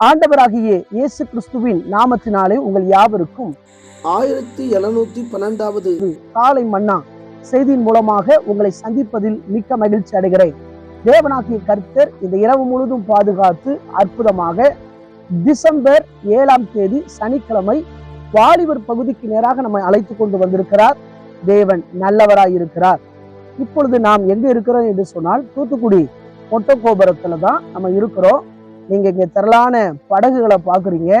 ஆண்டவராகிய இயேசு கிறிஸ்துவின் நாமத்தினாலே உங்கள் யாவருக்கும் ஆயிரத்தி எழுநூத்தி பன்னெண்டாவது காலை மன்னா செய்தியின் மூலமாக உங்களை சந்திப்பதில் மிக்க மகிழ்ச்சி அடைகிறேன். தேவனாகிய கர்த்தர் இந்த இரவு முழுதும் பாதுகாத்து அற்புதமாக டிசம்பர் ஏழாம் தேதி சனிக்கிழமை வாலிபர் பகுதிக்கு நேராக நம்மை அழைத்து கொண்டு வந்திருக்கிறார். தேவன் நல்லவராய் இருக்கிறார். இப்பொழுது நாம் எங்க இருக்கிறோம் என்று சொன்னால் தூத்துக்குடி ஒட்டக்கோபுரத்துல தான் நம்ம இருக்கிறோம். நீங்கள் இங்கே திரளான படகுகளை பார்க்குறீங்க.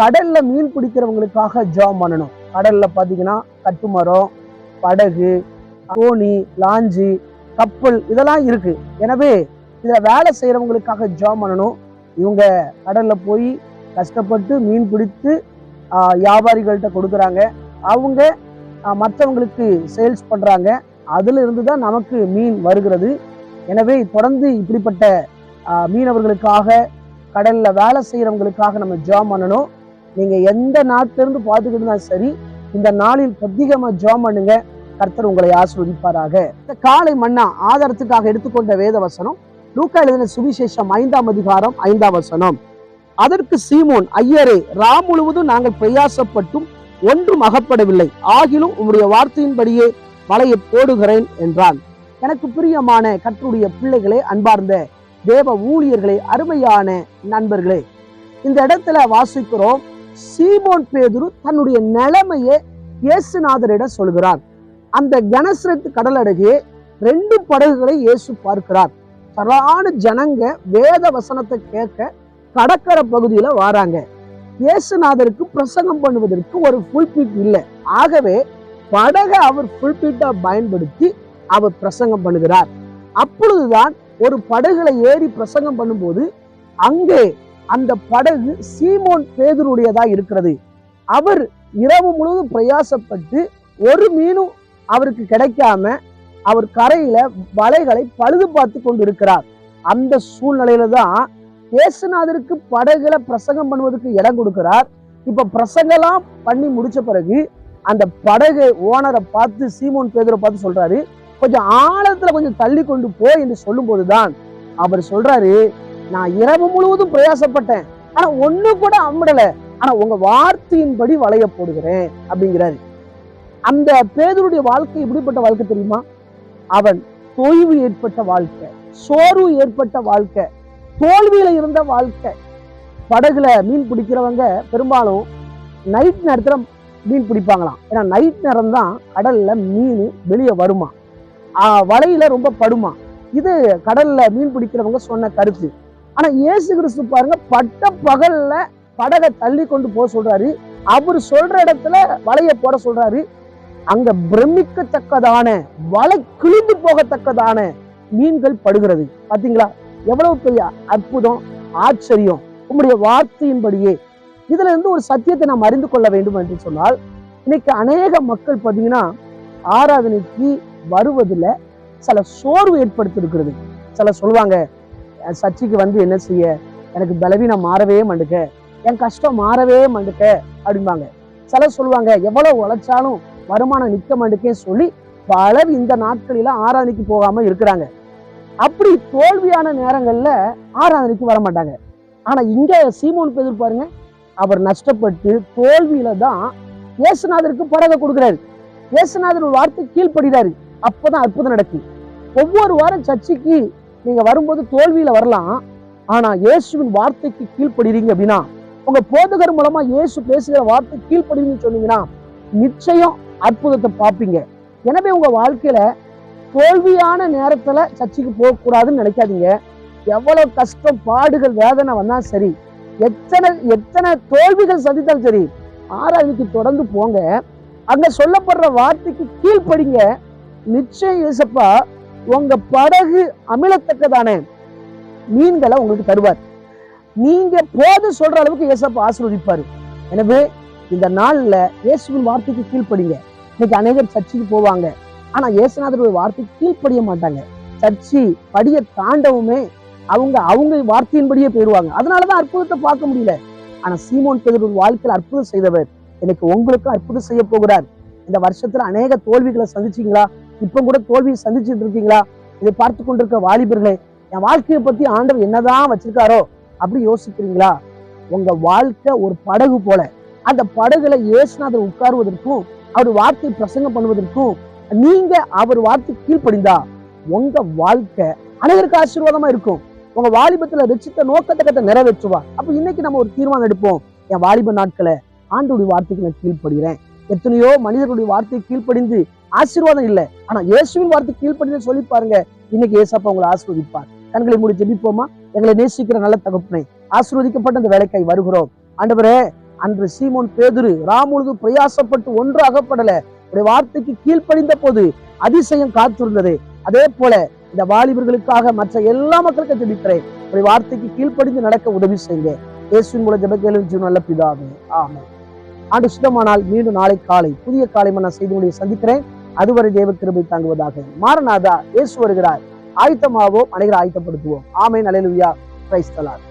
கடலில் மீன் பிடிக்கிறவங்களுக்காக ஜாம் பண்ணணும். கடலில் பார்த்தீங்கன்னா கட்டுமரம் படகு கோணி லாஞ்சி கப்பல் இதெல்லாம் இருக்குது எனவே இதில் வேலை செய்கிறவங்களுக்காக ஜாம் பண்ணணும். இவங்க கடலில் போய் கஷ்டப்பட்டு மீன் பிடித்து வியாபாரிகள்கிட்ட கொடுக்குறாங்க. அவங்க மற்றவங்களுக்கு சேல்ஸ் பண்ணுறாங்க அதுல இருந்து தான் நமக்கு மீன் வருகிறது. எனவே தொடர்ந்து இப்படிப்பட்ட மீனவர்களுக்காக கடல்ல வேலை செய்யறவங்களுக்காக நம்ம ஜாம் பண்ணணும். நீங்க எந்த நாட்டில இருந்து பார்த்துக்கிட்டு இருந்தாலும் சரி இந்த நாளில் பிரத்யேகமா ஜாம் பண்ணுங்க. கர்த்தர் உங்களை ஆசீர்வதிப்பாராக. இந்த காலை மன்னா ஆதாரத்துக்காக எடுத்துக்கொண்ட வேத வசனம் லூக்கா எழுதின சுவிசேஷம் ஐந்தாம் அதிகாரம் ஐந்தாம் வசனம். அதற்கு சீமோன் ஐயரே ராம் முழுவதும் நாங்கள் பிரயாசப்பட்டும் ஒன்றும் அகப்படவில்லை. ஆகிலும் உம்முடைய வார்த்தையின்படியே மலையை போடுகிறேன் என்றான். எனக்கு பிரியமான கற்றுடைய பிள்ளைகளே அன்பார்ந்த தேவ ஊழியர்களே அருமையான நண்பர்களே இந்த இடத்துல வாசிக்கிறோம். சீமோன் பேதுரு தன்னுடைய நிலைமையை இயேசுநாதரிடம் சொல்கிறார். அந்த கனசரத்து கடல் அருகே ரெண்டு படகுகளை இயேசு பார்க்கிறார். தரான ஜனங்க வேத வசனத்தை கேட்க கடற்கரை பகுதியில வாராங்க. இயேசுநாதருக்கு பிரசங்கம் பண்ணுவதற்கு ஒரு ஃபுல்பிட் இல்லை. ஆகவே படகை அவர் புல்பீட்டா பயன்படுத்தி அவர் பிரசங்கம் பண்ணுகிறார். அப்பொழுதுதான் ஒரு படகுல ஏறி பிரசங்கம் பண்ணும்போது அங்கே அந்த படகு சீமோன் பேதருடையதா இருக்கிறது. அவர் இரவு முழுவதும் பிரயாசப்பட்டு ஒரு மீனும் அவருக்கு கிடைக்காம அவர் கரையில வலைகளை பழுது பார்த்து கொண்டு இருக்கிறார் அந்த சூழ்நிலையில தான் இயேசுநாதருக்கு படகுல பிரசங்கம் பண்ணுவதற்கு இடம் கொடுக்கிறார். இப்ப பிரசங்கெல்லாம் பண்ணி முடிச்ச பிறகு அந்த படகு ஓனரை பார்த்து சீமோன் பேதரை பார்த்து சொல்றாரு கொஞ்சம் ஆழத்துல கொஞ்சம் தள்ளி கொண்டு போ என்று சொல்லும் போதுதான் அவர் சொல்றாரு நான் இரவு முழுவதும் பிரயாசப்பட்டேன். ஆனா ஒண்ணு கூட அம்பிடல ஆனா உங்க வார்த்தையின்படி வளைய போடுகிறேன் அப்படிங்கிறாரு. அந்த பேதருடைய வாழ்க்கை எப்படிப்பட்ட வாழ்க்கை தெரியுமா? அவன் தொய்வு ஏற்பட்ட வாழ்க்கை சோர்வு ஏற்பட்ட வாழ்க்கை தோல்வியில இருந்த வாழ்க்கை. படகுல மீன் பிடிக்கிறவங்க பெரும்பாலும் நைட் நேரத்துல மீன் பிடிப்பாங்களாம். ஏன்னா நைட் நேரம் தான் கடல்ல மீன் வெளியே வருமா வலையில ரொம்ப படுமா? இது கடல்ல மீன் பிடிக்கிறவங்க சொன்ன கருத்து. ஆனா இயேசு கிறிஸ்து பாருங்க பட்ட பகல்ல படகை தள்ளி கொண்டு போக சொல்றாரு. அவர் சொல்ற இடத்துல வலைய போட சொல்றாரு. அங்க பிரமிக்கத்தக்கதான வலை கிழிந்து போகத்தக்கதான மீன்கள் படுகிறது. பாத்தீங்களா? எவ்வளவு பெரிய அற்புதம் ஆச்சரியம். உங்களுடைய வார்த்தையின்படியே. இதுல இருந்து ஒரு சத்தியத்தை நாம் அறிந்து கொள்ள வேண்டும் என்று சொன்னால் இன்னைக்கு அநேக மக்கள் பாத்தீங்கன்னா ஆராதனைக்கு வருவதில் சில சோர்வு ஏற்படுத்திருக்கிறது சில சொல்லுவாங்க சர்ச்சைக்கு வந்து என்ன செய்ய? எனக்கு பலவீனம் மாறவே மாட்டுக்க. என் கஷ்டம் மாறவே மாட்டுக்க. அப்படிம்பாங்க. சில சொல்லுவாங்க எவ்வளவு உழைச்சாலும் வருமானம் நிற்க மாட்டுக்கே சொல்லி பலர் இந்த நாட்களில ஆராதனைக்கு போகாம இருக்கிறாங்க. அப்படி தோல்வியான நேரங்கள்ல ஆராதனைக்கு வர மாட்டாங்க. ஆனா இங்க சீமோன் பேர் பாருங்க. அவர் நஷ்டப்பட்டு தோல்வியில தான் இயேசுநாதருக்கு படகை கொடுக்குறாரு. இயேசுநாதர் ஒரு வார்த்தை கீழ்ப்படுகிறாரு அப்போதான் அற்புதம் நடக்கும் ஒவ்வொரு வாரம் சர்ச்சைக்கு நீங்க வரும்போது தோல்வியில வரலாம். ஆனா இயேசுவின் வார்த்தைக்கு கீழ்ப்படுறீங்க அப்படின்னா உங்க போதகர் மூலமா இயேசு பேசுகிற வார்த்தை கீழ்ப்படுவீங்கன்னு சொன்னீங்கன்னா நிச்சயம் அற்புதத்தை பார்ப்பீங்க. எனவே உங்க வாழ்க்கையில தோல்வியான நேரத்துல சர்ச்சைக்கு போக கூடாதுன்னு நினைக்காதீங்க. எவ்வளவு கஷ்டம் பாடுகள் வேதனை வந்தா சரி எத்தனை எத்தனை தோல்விகள் சந்தித்தாலும் சரி ஆராதனைக்கு தொடர்ந்து போங்க. அங்க சொல்லப்படுற வார்த்தைக்கு கீழ்ப்படிங்க. நிச்சயம் இயேசப்பா உங்க படகு அமிலத்தக்கதானே? மீன்களை உங்களுக்கு தருவார். நீங்க போது சொல்ற அளவுக்கு இயேசப்பா ஆசீர்வதிப்பாரு. எனவே இந்த நாள்ல இயேசுவின் வார்த்தைக்கு கீழ்ப்படிங்க. இன்னைக்கு அநேகர் சர்ச்சுக்கு போவாங்க. ஆனா இயேசுநாதருடைய வார்த்தைக்கு கீழ்ப்படிய மாட்டாங்க. சர்ச்சி படிய தாண்டவுமே அவங்க அவங்க வார்த்தையின்படியே போயிடுவாங்க. அதனாலதான் அற்புதத்தை பார்க்க முடியல. ஆனா சீமோன் பேதர் வாழ்க்கையில் அற்புதம் செய்தவர். இன்னைக்கு உங்களுக்கும் அற்புதம் செய்ய போகிறார். இந்த வருஷத்துல அநேக தோல்விகளை சந்திச்சீங்களா? இப்போ கூட தோல்வியை சந்திச்சுட்டு இருக்கீங்களா? இதை பார்த்து கொண்டிருக்க வாலிபர்களே என் வாழ்க்கையை பத்தி ஆண்டவர் என்னதான் வச்சிருக்காரோ அப்படி யோசிக்கிறீங்களா? உங்க வாழ்க்கை ஒரு படகு போல. அந்த படகுல இயேசுநாதர் உட்காருவதற்கும் அவர் வார்த்தை பிரசங்கம் பண்ணுவதற்கும் நீங்க அவர் வார்த்தை கீழ்ப்படிந்தா உங்க வாழ்க்கை அனைவருக்கு ஆசீர்வாதமா இருக்கும். உங்க வாலிபத்துல ரசித்த நோக்கத்தை கத்த நிறைவேற்றுவார் அப்ப இன்னைக்கு நம்ம ஒரு தீர்மானம் எடுப்போம். என் வாலிப நாட்களை ஆண்டுடைய வார்த்தைக்கு நான் கீழ்ப்படுகிறேன். எத்தனையோ மனிதர்களுடைய வார்த்தை கீழ்ப்படிந்து ஆசீர்வாதம் இல்லை. ஆனா இயேசுவின் வார்த்தை கீழ்ப்படிந்து சொல்லி பாருங்க. இன்னைக்கு ஏசப்பா உங்களை ஆசீர்வதிப்பார். கண்களை மூடி ஜெபிப்போமா? எங்களை நேசிக்கிற நல்ல தகப்பனை ஆசீர்வதிக்கப்பட்ட அந்த வேலைக்காய் வருகிறோம். ஆண்டவரே அன்று சீமோன் பேதுரு ராமுழுது பிரயாசப்பட்டு ஒன்று அகப்படல. உடைய வார்த்தைக்கு கீழ்ப்படிந்த போது அதிசயம் காத்திருந்தது. அதே போல இந்த வாலிபர்களுக்காக மற்ற எல்லா மக்களுக்கும் ஜெபிக்கிறேன். உடைய வார்த்தைக்கு கீழ்ப்படிந்து நடக்க உதவி செய்யுங்க. இயேசுவின் மூலம் ஜெபக்கேலும் நல்ல பிதாவே. ஆமாம் ஆண்டு சுத்தமானால் மீண்டும் நாளை காலை புதிய காலை நான் செய்து முடிய சந்திக்கிறேன். அதுவரை தேவ கிருபை தாங்குவதாக. மாரநாதா இயேசு வருகிறார். ஆயத்தமாவோம் அனைவரை ஆயத்தப்படுத்துவோம். ஆமை அலையலுயா கிரைஸ்தலார்